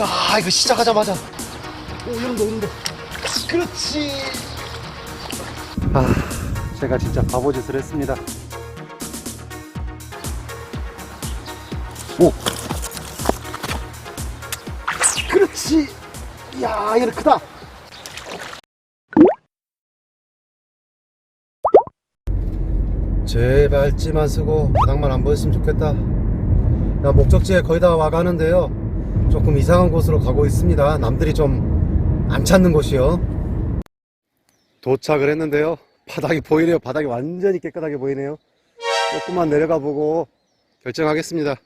야 이거 시작하자마자. 오 이런다 이런다 그렇지. 아 제가 진짜 바보 짓을 했습니다. 오! 그렇지. 야 이거 크다. 제발 찌만 쓰고 바닥만 안 보였으면 좋겠다. 야, 목적지에 거의 다 와가는데요 조금 이상한 곳으로 가고 있습니다. 남들이 좀 안 찾는 곳이요. 도착을 했는데요. 바닥이 보이네요. 바닥이 완전히 깨끗하게 보이네요. 조금만 내려가 보고 결정하겠습니다.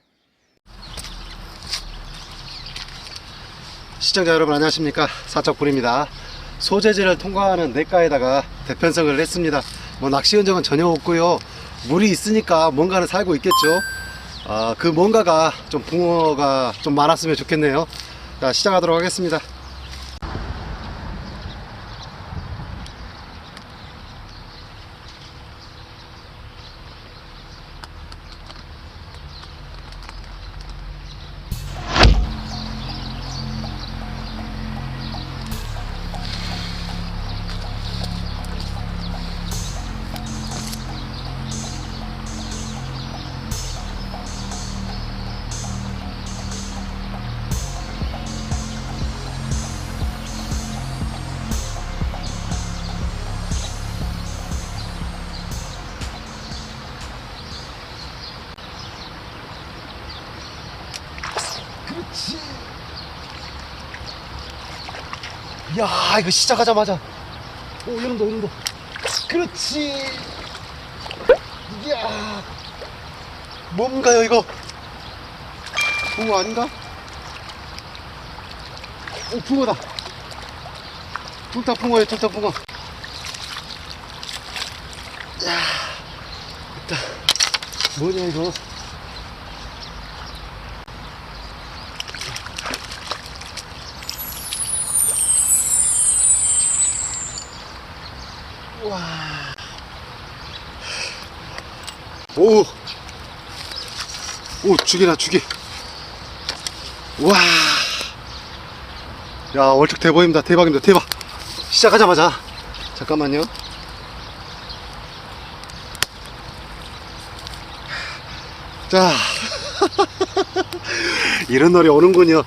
시청자 여러분 안녕하십니까? 사적불입니다. 소재지를 통과하는 냇가에다가 대편성을 했습니다. 뭐 낚시 흔적은 전혀 없고요. 물이 있으니까 뭔가는 살고 있겠죠 아, 그 뭔가가 좀 붕어가 좀 많았으면 좋겠네요. 자 시작하도록 하겠습니다 그렇지. 야 이거 시작하자마자. 오 이런다 이런다 그렇지. 이야. 뭔가요 이거? 붕어 아닌가? 오 붕어다. 퉁타붕어예요 퉁타붕어. 야 있다. 뭐냐 이거 와. 오. 오, 죽이나, 죽이. 와. 야, 월척 대박입니다. 대박입니다. 대박. 시작하자마자. 잠깐만요. 자. 이런 날이 오는군요.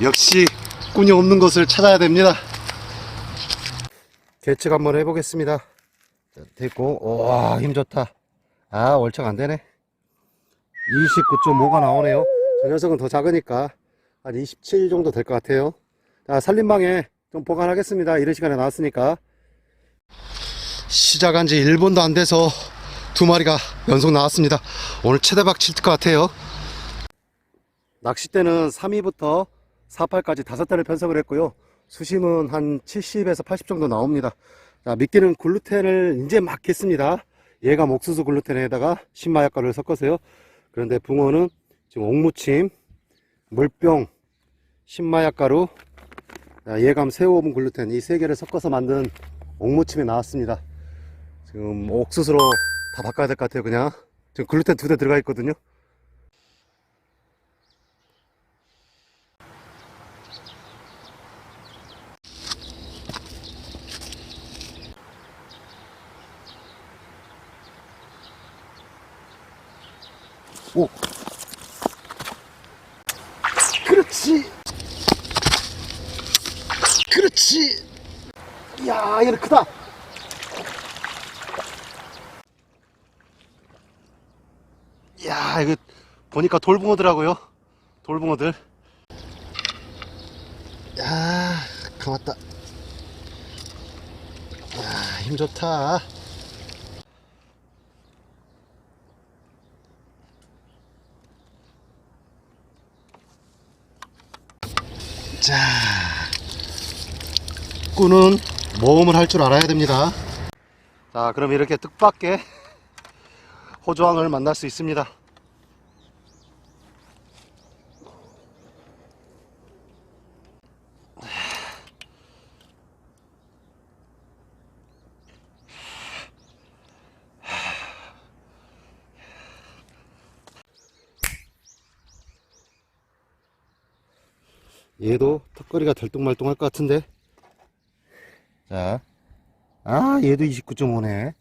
역시 꾼이 없는 곳을 찾아야 됩니다. 계측 한번 해보겠습니다. 자, 됐고, 와, 힘 좋다. 아, 월척 안 되네. 29.5가 나오네요. 저 녀석은 더 작으니까 한 27 정도 될 것 같아요. 자, 살림방에 좀 보관하겠습니다. 이런 시간에 나왔으니까. 시작한 지 1분도 안 돼서 두 마리가 연속 나왔습니다. 오늘 최대박 칠 것 같아요. 낚싯대는 3위부터 48까지 다섯 대를 편성을 했고요. 수심은 한 70에서 80 정도 나옵니다. 자, 미끼는 글루텐을 이제 막 했습니다. 얘가 옥수수 글루텐에다가 신마약가루를 섞어서요. 그런데 붕어는 지금 옥무침, 물병, 신마약가루, 자, 예감 새우 오븐 글루텐 이 세 개를 섞어서 만든 옥무침이 나왔습니다. 지금 옥수수로 다 바꿔야 될 것 같아요, 그냥. 지금 글루텐 두 대 들어가 있거든요. 오. 그렇지. 그렇지. 야, 얘는 크다. 야, 이거 보니까 돌붕어더라고요. 돌붕어들. 야, 감았다. 야, 힘 좋다. 자, 꾼은 모험을 할 줄 알아야 됩니다. 자, 그럼 이렇게 뜻밖의 호주왕을 만날 수 있습니다. 얘도 턱걸이가 들뚱말뚱할 것 같은데. 자. 아, 얘도 29.5네.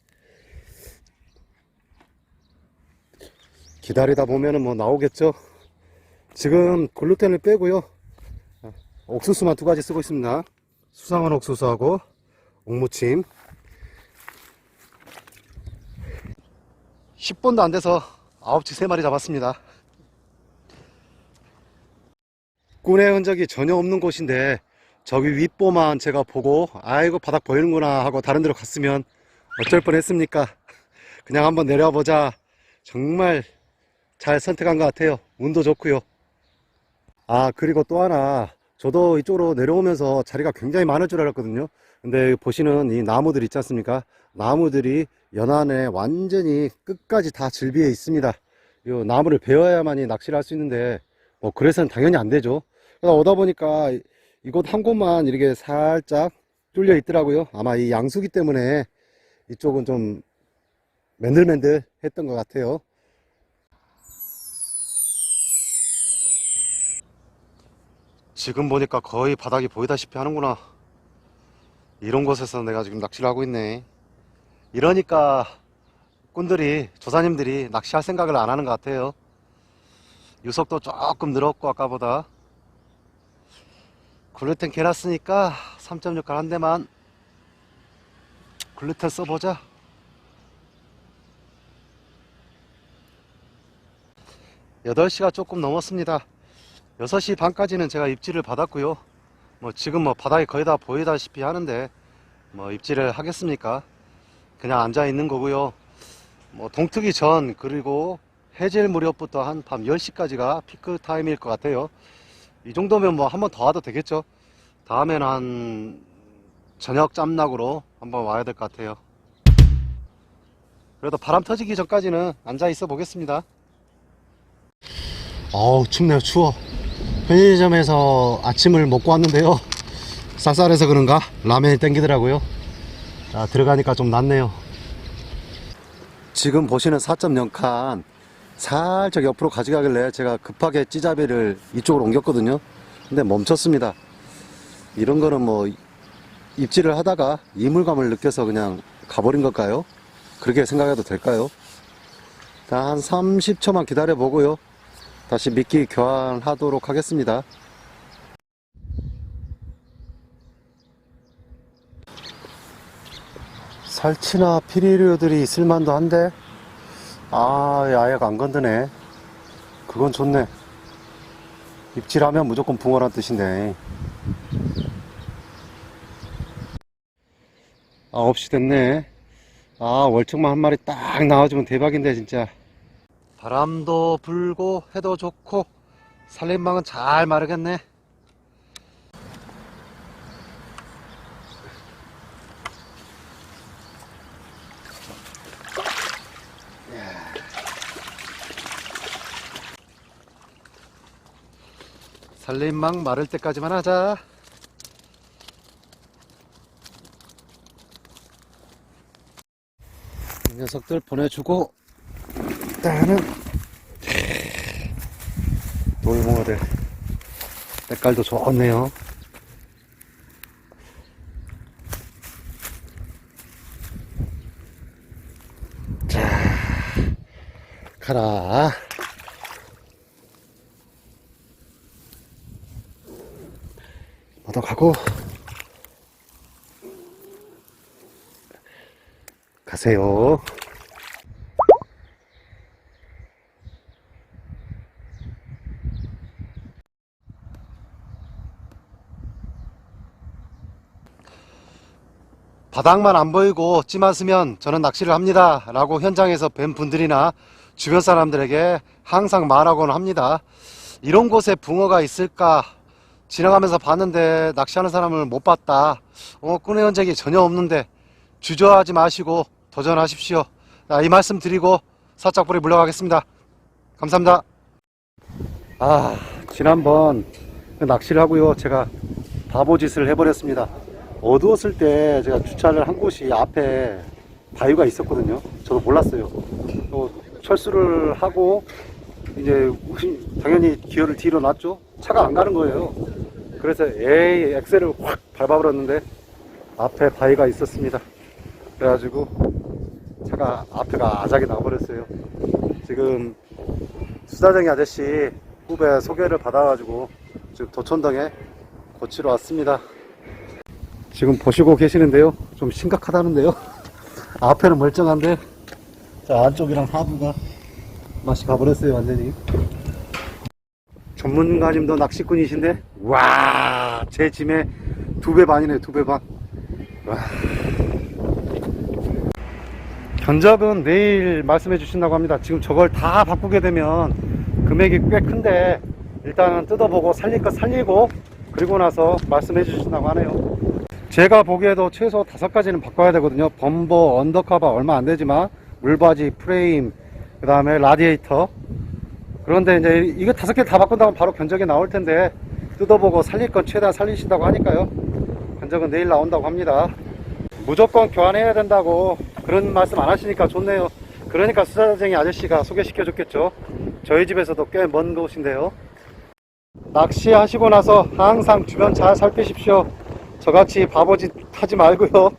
기다리다 보면은 뭐 나오겠죠. 지금 글루텐을 빼고요. 아, 옥수수만 두 가지 쓰고 있습니다. 수상한 옥수수하고 옥무침. 10분도 안 돼서 9치 3마리 잡았습니다. 꾼의 흔적이 전혀 없는 곳인데 저기 윗보만 제가 보고 아이고 바닥 보이는구나 하고 다른 데로 갔으면 어쩔 뻔했습니까? 그냥 한번 내려보자. 정말 잘 선택한 것 같아요. 운도 좋고요. 아 그리고 또 하나 저도 이쪽으로 내려오면서 자리가 굉장히 많을 줄 알았거든요. 근데 보시는 이 나무들 있지 않습니까? 나무들이 연안에 완전히 끝까지 다 질비해 있습니다. 이 나무를 베어야만이 낚시를 할 수 있는데 뭐 그래서는 당연히 안 되죠. 그러다 오다 보니까 이- 이곳 한 곳만 이렇게 살짝 뚫려 있더라고요. 아마 이 양수기 때문에 이쪽은 좀 맨들맨들 했던 것 같아요. 지금 보니까 거의 바닥이 보이다시피 하는구나. 이런 곳에서 내가 지금 낚시를 하고 있네. 이러니까 꾼들이, 조사님들이 낚시할 생각을 안 하는 것 같아요. 유속도 조금 늘었고, 아까보다. 글루텐 개놨으니까 3.6갈 한 대만 글루텐 써보자. 여덟 시가 조금 넘었습니다. 6시 반까지는 제가 입질을 받았고요. 뭐 지금 뭐 바닥이 거의 다 보이다시피 하는데 뭐 입질을 하겠습니까? 그냥 앉아 있는 거고요. 뭐 동트기 전 그리고 해질 무렵부터 한 밤 10시까지가 피크 타임일 것 같아요. 이 정도면 뭐 한 번 더 와도 되겠죠. 다음에는 한 저녁 짬락으로 한번 와야 될 것 같아요. 그래도 바람 터지기 전까지는 앉아 있어 보겠습니다. 어우 춥네요 추워 편의점에서 아침을 먹고 왔는데요 쌀쌀해서 그런가 라면이 땡기더라고요 자 들어가니까 좀 낫네요 지금 보시는 4.0칸 살짝 옆으로 가져가길래 제가 급하게 찌잡이를 이쪽으로 옮겼거든요 근데 멈췄습니다 이런 거는 뭐 입질을 하다가 이물감을 느껴서 그냥 가버린 걸까요? 그렇게 생각해도 될까요? 자, 한 30초만 기다려 보고요. 다시 미끼 교환하도록 하겠습니다. 살치나 피리류들이 있을만도 한데, 아, 아예 안 건드네. 그건 좋네. 입질하면 무조건 붕어란 뜻인데. 9시 됐네. 아, 월척만 한 마리 딱 나와주면 대박인데, 진짜. 바람도 불고, 해도 좋고, 살림망은 잘 마르겠네. 살림망 마를 때까지만 하자. 이 녀석들 보내주고 일단은 돌붕어들. 색깔도 좋네요. 자 가라 너도 가고 가세요 바닥만 안 보이고 찜하으면 저는 낚시를 합니다. 라고 현장에서 뵌 분들이나 주변 사람들에게 항상 말하곤 합니다. 이런 곳에 붕어가 있을까? 지나가면서 봤는데 낚시하는 사람을 못 봤다. 어, 꾼의 흔적이 전혀 없는데 주저하지 마시고 도전하십시오. 자, 이 말씀 드리고 사짝불이 물러가겠습니다. 감사합니다. 아, 지난번 그 낚시를 하고요. 제가 바보짓을 해버렸습니다. 어두웠을 때 제가 주차를 한 곳이 앞에 바위가 있었거든요. 저도 몰랐어요. 또 철수를 하고 이제 당연히 기어를 뒤로 놨죠. 차가 안 가는 거예요. 그래서 에이 엑셀을 확 밟아버렸는데 앞에 바위가 있었습니다. 그래가지고 차가 앞에가 아작이 나버렸어요. 지금 수사장이 아저씨 후배 소개를 받아가지고 지금 도촌동에 고치러 왔습니다. 지금 보시고 계시는데요. 좀 심각하다는데요. 앞에는 멀쩡한데 자 안쪽이랑 하부가 맛이 가버렸어요 완전히. 전문가님도 낚시꾼이신데 와 제 짐의 두 배 반이네 두 배 반. 와. 견적은 내일 말씀해 주신다고 합니다. 지금 저걸 다 바꾸게 되면 금액이 꽤 큰데 일단은 뜯어보고 살릴 거 살리고 그리고 나서 말씀해 주신다고 하네요. 제가 보기에도 최소 다섯 가지는 바꿔야 되거든요. 범버, 언더커버 얼마 안 되지만 물바지, 프레임, 그 다음에 라디에이터. 그런데 이제 이거 다섯 개 다 바꾼다면 바로 견적이 나올 텐데 뜯어보고 살릴 건 최대한 살리신다고 하니까요. 견적은 내일 나온다고 합니다. 무조건 교환해야 된다고 그런 말씀 안 하시니까 좋네요. 그러니까 수사장이 아저씨가 소개시켜 줬겠죠. 저희 집에서도 꽤 먼 곳인데요. 낚시하시고 나서 항상 주변 잘 살피십시오. 저같이 바보짓 하지 말고요.